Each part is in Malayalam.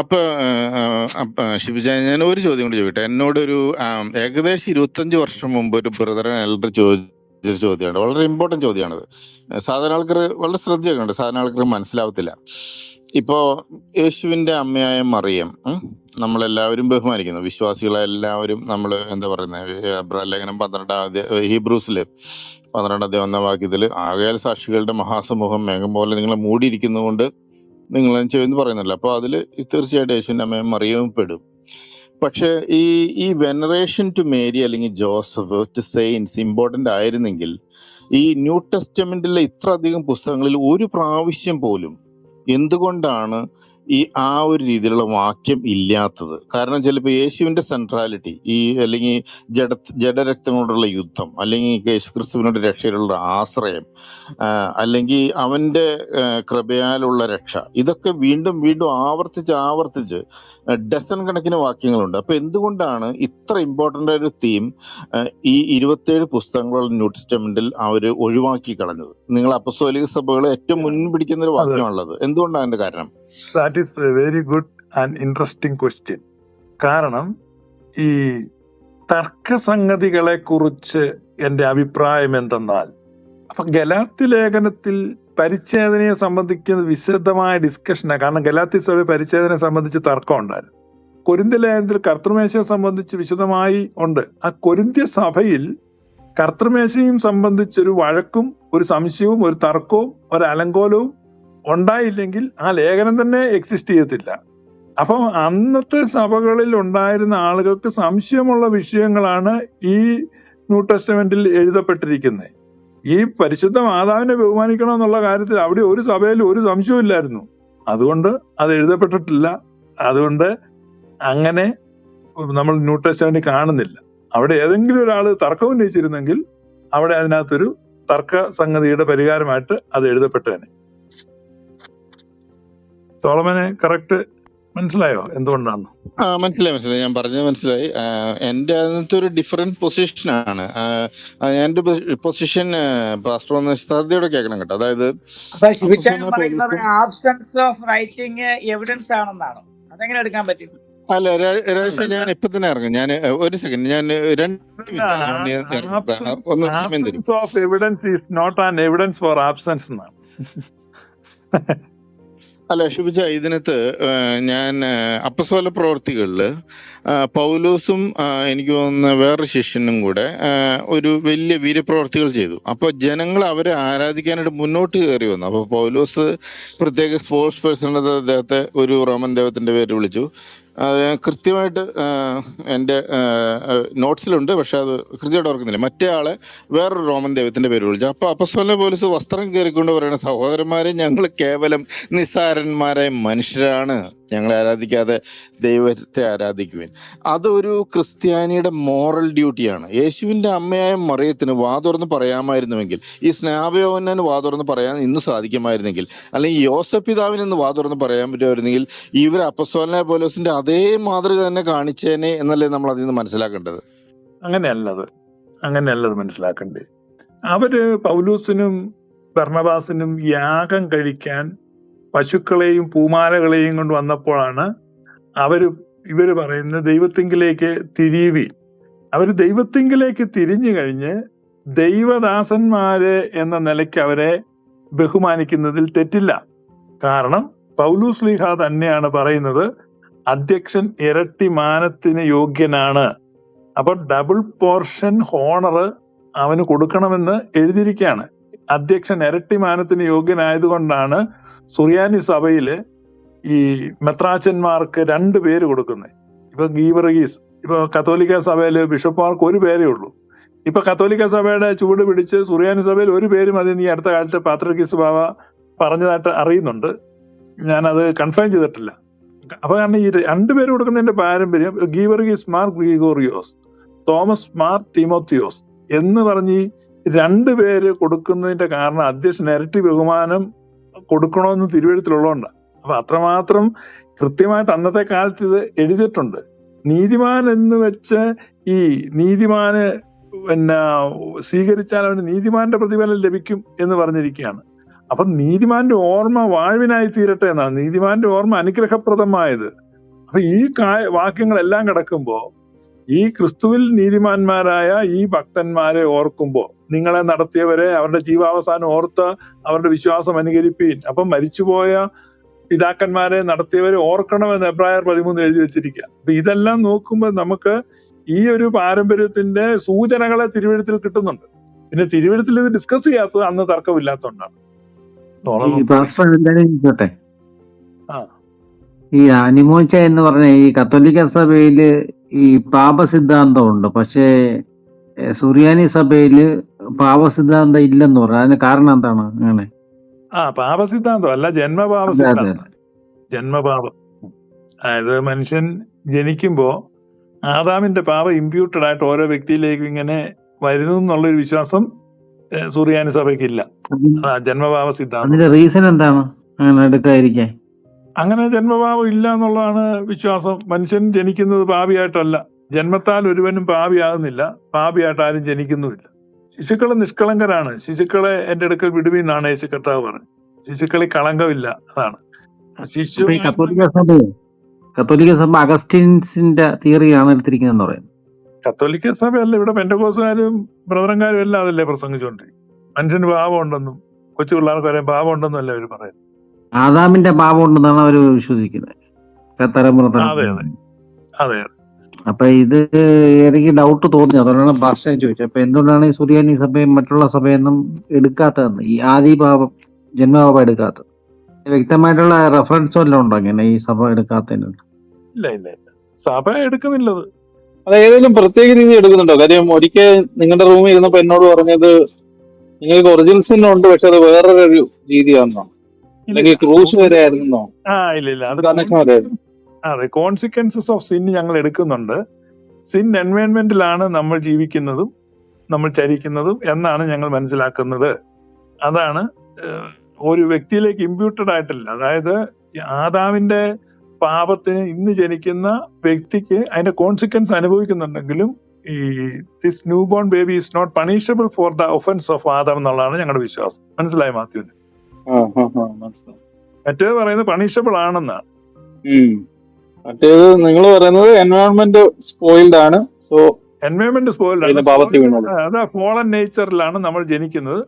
അപ്പൊ ശിവജാൻ ഞാൻ ഒരു ചോദ്യം കൂടി ചോദിക്കട്ടെ? എന്നോടൊരു ആം, ഏകദേശം ഇരുപത്തഞ്ച് വർഷം മുമ്പ് ഒരു ബ്രദർ എൽഡർ ചോദിച്ചൊരു ചോദ്യമാണ്. വളരെ ഇമ്പോർട്ടന്റ് ചോദ്യമാണത്. സാധാരണ ആൾക്കാർ വളരെ ശ്രദ്ധയൊക്കെ ഉണ്ട് സാധാരണ ആൾക്കാർ മനസ്സിലാവത്തില്ല. ഇപ്പോ യേശുവിന്റെ അമ്മയായ മറിയം നമ്മളെല്ലാവരും ബഹുമാനിക്കുന്നു. വിശ്വാസികളെ എല്ലാവരും നമ്മൾ എന്താ പറയുന്നത് അബ്രാം ലേഖനം പന്ത്രണ്ടാം അധ്യായ ഹീബ്രൂസിൽ പന്ത്രണ്ടാം അധ്യായം ഒന്നാം വാക്യത്തിൽ ആകയാൽ സാക്ഷികളുടെ മഹാസമൂഹം മേഘം പോലെ നിങ്ങളെ മൂടിയിരിക്കുന്നതുകൊണ്ട് നിങ്ങൾ ചെയ്യുമെന്ന് പറയുന്നില്ല അപ്പോൾ അതിൽ തീർച്ചയായിട്ടും യേശുവിന്റെ അമ്മയും മറിയവും പെടും. പക്ഷെ ഈ ഈ വെനറേഷൻ ടു മേരി അല്ലെങ്കിൽ ജോസഫ് ടു സെയിൻസ് ഇമ്പോർട്ടന്റ് ആയിരുന്നെങ്കിൽ ഈ ന്യൂ ടെസ്റ്റമെന്റിലെ ഇത്ര അധികം പുസ്തകങ്ങളിൽ ഒരു പ്രാവശ്യം പോലും എന്തുകൊണ്ടാണ് ഈ ആ ഒരു രീതിയിലുള്ള വാക്യം ഇല്ലാത്തത്? കാരണം ചിലപ്പോൾ യേശുവിന്റെ സെൻട്രാലിറ്റി ഈ അല്ലെങ്കിൽ ജഡ ജഡരക്തങ്ങളോടുള്ള യുദ്ധം അല്ലെങ്കിൽ യേശു ക്രിസ്തുവിനോട് രക്ഷയിലുള്ള ആശ്രയം അല്ലെങ്കിൽ അവന്റെ കൃപയാലുള്ള രക്ഷ ഇതൊക്കെ വീണ്ടും വീണ്ടും ആവർത്തിച്ച് ആവർത്തിച്ച് ഡസൺ കണക്കിന് വാക്യങ്ങളുണ്ട്. അപ്പോൾ എന്തുകൊണ്ടാണ് ഇത്ര ഇമ്പോർട്ടന്റ് ആയ ഒരു തീം ഈ ഇരുപത്തേഴ് പുസ്തകങ്ങളുള്ള ന്യൂ ടെസ്റ്റമെന്റിൽ അവർ ഒഴിവാക്കി കളഞ്ഞത്? നിങ്ങൾ അപ്പസ്തോലിക സഭകൾ ഏറ്റവും മുൻപിടിക്കുന്ന ഒരു വാക്യമാണുള്ളത്. എന്തുകൊണ്ടാണ് അതിന്റെ കാരണം? That is a very good and interesting question കാരണം ഈ തർക്കസംഗതികളെ കുറിച്ച് എന്റെ അഭിപ്രായം എന്തെന്നാൽ അപ്പൊ ഗലാത്തി ലേഖനത്തിൽ പരിച്ഛേദനയെ സംബന്ധിക്കുന്ന വിശദമായ ഡിസ്കഷനാണ് കാരണം ഗലാത്തി സഭ പരിച്ഛേദനയെ സംബന്ധിച്ച് തർക്കം ഉണ്ടായിരുന്നു. കൊരിന്ത്യ ലേഖനത്തിൽ കർത്തൃമേശയെ സംബന്ധിച്ച് വിശദമായി ഉണ്ട്. ആ കൊരിന്ത്യ സഭയിൽ കർത്തൃമേശയും സംബന്ധിച്ചൊരു വഴക്കും ഒരു സംശയവും ഒരു തർക്കവും ഒരു അലങ്കോലവും ഉണ്ടായില്ലെങ്കിൽ ആ ലേഖനം തന്നെ എക്സിസ്റ്റ് ചെയ്യത്തില്ല. അപ്പം അന്നത്തെ സഭകളിൽ ഉണ്ടായിരുന്ന ആളുകൾക്ക് സംശയമുള്ള വിഷയങ്ങളാണ് ഈ ന്യൂ ടെസ്റ്റമെന്റിൽ എഴുതപ്പെട്ടിരിക്കുന്നത്. ഈ പരിശുദ്ധ മാതാവിനെ ബഹുമാനിക്കണം എന്നുള്ള കാര്യത്തിൽ അവിടെ ഒരു സഭയിൽ ഒരു സംശയവും ഇല്ലായിരുന്നു. അതുകൊണ്ട് അത് എഴുതപ്പെട്ടിട്ടില്ല. അതുകൊണ്ട് അങ്ങനെ നമ്മൾ ന്യൂ ടെസ്റ്റമെന്റ് കാണുന്നില്ല. അവിടെ ഏതെങ്കിലും ഒരാൾ തർക്കം ഉന്നയിച്ചിരുന്നെങ്കിൽ അവിടെ അതിനകത്തൊരു തർക്ക സംഗതിയുടെ പരിഹാരമായിട്ട് അത് എഴുതപ്പെട്ടേനെ. സോളമനെ കറക്റ്റ് മനസ്സിലായോ? എന്തുകൊണ്ടാണ് ആ മനസ്സിലായി മനസ്സിലായി. ഞാൻ പറഞ്ഞത് മനസ്സിലായി. എന്റെ എന്റെ അതിനകത്ത് ഒരു ഡിഫറെന്റ് പൊസിഷനാണ് എന്റെ പൊസിഷൻ പാസ്റ്റർ ഒന്ന് ശ്രദ്ധയോടെ കേൾക്കണം കേട്ടോ. അതായത് ആബ്സെൻസ് ഓഫ് റൈറ്റിംഗ് എവിഡൻസ് ആണെന്നാണോ? അതെങ്ങനെ എടുക്കാൻ പറ്റും? അല്ല രാ- ഞാൻ ഇപ്പൊ തന്നെ ഇറങ്ങും. ഞാൻ ഒരു സെക്കൻഡ് ഞാൻ രണ്ട് ഒന്ന് സമയം തരും of evidence is not an evidence for absence എന്നാണ്. അല്ല ശുഭിച്ച ഇതിനകത്ത് ഞാൻ അപ്പസോല പ്രവർത്തികളിൽ പൗലോസും എനിക്ക് തോന്നുന്ന വേറൊരു ശിഷ്യനും കൂടെ ഒരു വലിയ വീരപ്രവർത്തികൾ ചെയ്തു. അപ്പോൾ ജനങ്ങൾ അവരെ ആരാധിക്കാനായിട്ട് മുന്നോട്ട് കയറി വന്നു. അപ്പോൾ പൗലോസ് പ്രത്യേക സ്പോർട്സ് പേഴ്സൺ അദ്ദേഹത്തെ ഒരു റോമൻ ദൈവത്തിന്റെ പേര് വിളിച്ചു. കൃത്യമായിട്ട് എന്റെ നോട്ട്സിലുണ്ട് പക്ഷെ അത് കൃത്യമായിട്ട് ഓർക്കുന്നില്ല. മറ്റേ ആളെ വേറൊരു റോമൻ ദൈവത്തിന്റെ പേര് വിളിച്ചു. അപ്പോൾ അപ്പസ്തോല പോലീസ് വസ്ത്രം കയറിക്കൊണ്ട് പറയുന്ന സഹോദരന്മാരെ ഞങ്ങൾ കേവലം നിസ്സാരന്മാരായ മനുഷ്യരാണ് ഞങ്ങളെ ആരാധിക്കാതെ ദൈവത്തെ ആരാധിക്കുവാൻ. അതൊരു ക്രിസ്ത്യാനിയുടെ മോറൽ ഡ്യൂട്ടിയാണ്. യേശുവിന്റെ അമ്മയായ മറിയത്തിന് വാതുറന്ന് പറയാമായിരുന്നുവെങ്കിൽ ഈ സ്നാപയോഹന്നാന് വാതുറന്ന് പറയാൻ ഇന്ന് സാധിക്കുമായിരുന്നെങ്കിൽ അല്ലെങ്കിൽ യോസഫ് പിതാവിനെന്ന് വാതുറന്ന് പറയാൻ പറ്റുമായിരുന്നെങ്കിൽ ഇവർ അപ്പസ്തോലനെ പോലോസിന്റെ അതേ മാതൃക തന്നെ കാണിച്ചേനെ എന്നല്ലേ നമ്മൾ അതിൽ നിന്ന് മനസ്സിലാക്കേണ്ടത്. അങ്ങനെയല്ലത്. അങ്ങനെയല്ലത് മനസ്സിലാക്കേണ്ടത്. അവർ പൗലൂസിനും ഭർണബാസിനും യാഗം കഴിക്കാൻ പശുക്കളെയും പൂമാലകളെയും കൊണ്ട് വന്നപ്പോഴാണ് അവർ ഇവർ പറയുന്നത് ദൈവത്തിങ്കിലേക്ക് തിരിയുവി അവർ ദൈവത്തിങ്കിലേക്ക് തിരിഞ്ഞു കഴിഞ്ഞ് ദൈവദാസന്മാര് എന്ന നിലയ്ക്ക് അവരെ ബഹുമാനിക്കുന്നതിൽ തെറ്റില്ല. കാരണം പൗലൂസ് ലീഹ തന്നെയാണ് പറയുന്നത് അധ്യക്ഷൻ ഇരട്ടി മാനത്തിന് യോഗ്യനാണ്. അപ്പോൾ ഡബിൾ പോർഷൻ ഹോണർ അവന് കൊടുക്കണമെന്ന് എഴുതിയിരിക്കുകയാണ്. അധ്യക്ഷൻ ഇരട്ടി മാനത്തിന് യോഗ്യനായതുകൊണ്ടാണ് സുറിയാനി സഭയിൽ ഈ മെത്രാച്ചന്മാർക്ക് രണ്ട് പേര് കൊടുക്കുന്നത്. ഇപ്പൊ ഗീവർഗീസ് ഇപ്പൊ കത്തോലിക്ക സഭയിൽ ബിഷപ്പ്മാർക്ക് ഒരു പേരേ ഉള്ളൂ. ഇപ്പൊ കത്തോലിക്ക സഭയുടെ ചൂട് പിടിച്ച് സുറിയാനി സഭയിൽ ഒരു പേര് മതി നീ അടുത്ത കാലത്ത് പാത്രഗീസ് ബാബ പറഞ്ഞതായിട്ട് അറിയുന്നുണ്ട്. ഞാനത് കൺഫേം ചെയ്തിട്ടില്ല. അപ്പൊ കാരണം ഈ രണ്ടുപേര് കൊടുക്കുന്നതിന്റെ പാരമ്പര്യം ഗീവർഗീസ് മാർ ഗ്രിഗോറിയോസ് തോമസ് മാർ തിമോത്തിയോസ് എന്ന് പറഞ്ഞ് ഈ രണ്ടുപേര് കൊടുക്കുന്നതിന്റെ കാരണം അധ്യക്ഷൻ ഇരട്ടി ബഹുമാനം കൊടുക്കണമെന്ന് തിരുവഴുത്തിലുള്ളതുകൊണ്ടാണ് അപ്പൊ അത്രമാത്രം കൃത്യമായിട്ട് അന്നത്തെ കാലത്ത് ഇത് എഴുതിയിട്ടുണ്ട്. നീതിമാൻ എന്ന് വെച്ച് ഈ നീതിമാന് പിന്നെ സ്വീകരിച്ചാൽ അവന് നീതിമാന്റെ പ്രതിഫലം ലഭിക്കും എന്ന് പറഞ്ഞിരിക്കുകയാണ്. അപ്പൊ നീതിമാന്റെ ഓർമ്മ വാഴ്വിനായി തീരട്ടെ എന്നാണ്. നീതിമാന്റെ ഓർമ്മ അനുഗ്രഹപ്രദമായത്. അപ്പൊ ഈ വാക്യങ്ങളെല്ലാം കിടക്കുമ്പോ ഈ ക്രിസ്തുവിൽ നീതിമാന്മാരായ ഈ ഭക്തന്മാരെ ഓർക്കുമ്പോ നിങ്ങളെ നടത്തിയവരെ അവരുടെ ജീവാവസാനം ഓർത്ത് അവരുടെ വിശ്വാസം അനുകരിപ്പീൻ. അപ്പൊ മരിച്ചുപോയ പിതാക്കന്മാരെ നടത്തിയവരെ ഓർക്കണമെന്ന് എബ്രായർ പതിമൂന്ന് എഴുതി വെച്ചിരിക്കുക അപ്പൊ ഇതെല്ലാം നോക്കുമ്പോൾ നമുക്ക് ഈ ഒരു പാരമ്പര്യത്തിന്റെ സൂചനകളെ തിരുവഴുത്തിൽ കിട്ടുന്നുണ്ട്. പിന്നെ തിരുവഴുത്തിൽ ഇത് ഡിസ്കസ് ചെയ്യാത്തത് അന്ന് തർക്കമില്ലാത്തതുകൊണ്ടാണ് ഈ പാസ്റ്റർ എന്തായാലും ചോട്ടെ ആ. ഈ അനിമോച്ച എന്ന് പറഞ്ഞ ഈ കത്തോലിക്ക സഭയിൽ ഈ പാപസിദ്ധാന്തം ഉണ്ട് പക്ഷേ സുറിയാനി സഭയിൽ പാപസിദ്ധാന്തം ഇല്ലെന്ന് പറഞ്ഞു. അതിന് കാരണം എന്താണ് അങ്ങനെ? ആ പാപസിദ്ധാന്തം അല്ല ജന്മപാപ. സിദ്ധാന്തം ജന്മപാപം. അതായത് മനുഷ്യൻ ജനിക്കുമ്പോ ആദാമിന്റെ പാപം ഇമ്പ്യൂട്ടഡ് ആയിട്ട് ഓരോ വ്യക്തിയിലേക്കും ഇങ്ങനെ വരുന്നു എന്നുള്ളൊരു വിശ്വാസം സൂറിയാനി സഭയ്ക്ക് സഭയ്ക്കില്ല ജന്മപാപ സിദ്ധാന്തം റീസൺ എന്താണ്? അങ്ങനെ എടുക്കാതിരിക്കാൻ. അങ്ങനെ ജന്മപാപം ഇല്ല എന്നുള്ളതാണ് വിശ്വാസം. മനുഷ്യൻ ജനിക്കുന്നത് പാപിയായിട്ടല്ല. ജന്മത്താൽ ഒരുവനും പാപിയാകുന്നില്ല. പാപിയായിട്ട് ആരും ജനിക്കുന്നുമില്ല. ശിശുക്കൾ നിഷ്കളങ്കരാണ്. ശിശുക്കളെ എന്റെ അടുക്കൽ വിടുവീന്നാണ് യേശു കർത്താവ് പറഞ്ഞത്. ശിശുക്കളിൽ കളങ്കമില്ല അതാണ്. ശിശു കത്തോലിക്ക സഭയെ കത്തോലിക്ക സഭ അഗസ്റ്റിൻസിന്റെ തിയറിയാണ് എടുത്തിരിക്കുന്നതെന്ന് പറയുന്നത്. കത്തോലിക്ക സഭയല്ല ഇവിടെ പെൻഡകോസുകാരും ബ്രദറന്മാരും എല്ലാം അതല്ലേ പ്രസംഗിച്ചുകൊണ്ടിരിക്കും മനുഷ്യന് പാപം ഉണ്ടെന്നും കൊച്ചു പിള്ളേർക്ക് വരെ ഉണ്ടെന്നും അല്ലേ അവർ പറയുന്നത്. ആദാമിന്റെ പാപം ഉണ്ടെന്നാണ് അവർ വിശ്വസിക്കുന്നത് അതെ അതെ, അതെ അതെ. അപ്പൊ ഇത് എനിക്ക് ഡൗട്ട് തോന്നി. അതുകൊണ്ടാണ് ഭാഷ ചോദിച്ചത്. അപ്പൊ എന്തുകൊണ്ടാണ് ഈ സുറിയാനി സഭയും മറ്റുള്ള സഭയൊന്നും എടുക്കാത്തതെന്ന്? ഈ ആദി ജന്മഭാവം ജന്മപാപം എടുക്കാത്തത്. വ്യക്തമായിട്ടുള്ള റെഫറൻസ് വല്ലതും ഉണ്ടോ അങ്ങനെ ഈ സഭ എടുക്കാത്തതിന്? ഇല്ല ഇല്ല ഇല്ല. സഭ എടുക്കുന്നില്ലത്. അത് ഏതെങ്കിലും പ്രത്യേക രീതി എടുക്കുന്നുണ്ടോ? കാര്യം ഒരിക്കൽ നിങ്ങളുടെ റൂമിൽ ഇരുന്നപ്പോ എന്നോട് പറഞ്ഞത് നിങ്ങൾക്ക് ഒറിജിനൽ ഉണ്ട് പക്ഷെ അത് വേറൊരു രീതിയാണെന്നോ? അല്ലെങ്കിൽ ക്രൂസ് വരെ ആയിരുന്നോ? ആ ഇല്ല ഇല്ല. അത് കണക്ഷൻ വരെ ആയിരുന്നു അതെ കോൺസിക്വൻസസ് ഓഫ് സിൻ ഞങ്ങൾ എടുക്കുന്നുണ്ട്. സിൻ എൻവയൺമെന്റിലാണ് നമ്മൾ ജീവിക്കുന്നതും നമ്മൾ ചരിക്കുന്നതും എന്നാണ് ഞങ്ങൾ മനസ്സിലാക്കുന്നത്. അതാണ് ഒരു വ്യക്തിയിലേക്ക് ഇമ്പ്യൂട്ടഡ് ആയിട്ടില്ല. അതായത് ആദാവിന്റെ പാപത്തിന് ഇന്ന് ജനിക്കുന്ന വ്യക്തിക്ക് അതിന്റെ കോൺസിക്വൻസ് അനുഭവിക്കുന്നുണ്ടെങ്കിലും ഈ this new born baby is not punishable for the offence of Adam എന്നുള്ളതാണ് ഞങ്ങളുടെ വിശ്വാസം. മനസ്സിലായി മാത്യുവിന്. മറ്റേത് പറയുന്നത് പണിഷബിൾ ആണെന്നാണ്. മറ്റേത് നിങ്ങൾ പറയുന്നത് എൻവയോൺമെന്റ് സ്പോയിൽഡ് ആണ്. സോ എൻവയോൺമെന്റ് സ്പോയിൽഡ് ആണ്. അത് ഫോളൻ നേച്ചറിലാണ് നമ്മൾ ജനിക്കുന്നത്.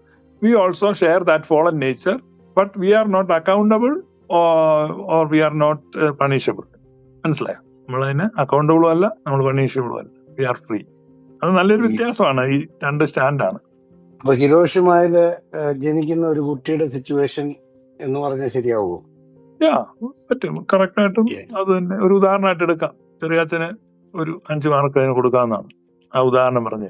We also share that fallen nature but we are not accountable or we are not punishable മനസ്സിലായോ? നമ്മൾ അതിന് അക്കൗണ്ടബിളും അല്ല നമ്മൾ പണിഷബിളും അല്ല. വി ആർ ഫ്രീ അത് നല്ലൊരു. വ്യത്യാസമാണ് ഈ രണ്ട് സ്റ്റാൻഡാണ് അപ്പൊ ഹിരോഷിമായിൽ ജനിക്കുന്ന ഒരു കുട്ടിയുടെ സിറ്റുവേഷൻ എന്ന് പറഞ്ഞാൽ ശരിയാവുമോ? യാ പറ്റും. കറക്റ്റായിട്ടും. അത് തന്നെ. ഒരു ഉദാഹരണമായിട്ട് എടുക്കാം. ചെറിയാച്ചന് ഒരു അഞ്ച് മാർക്ക് അതിന് കൊടുക്കാവുന്നതാണ്. ആ ഉദാഹരണം പറഞ്ഞു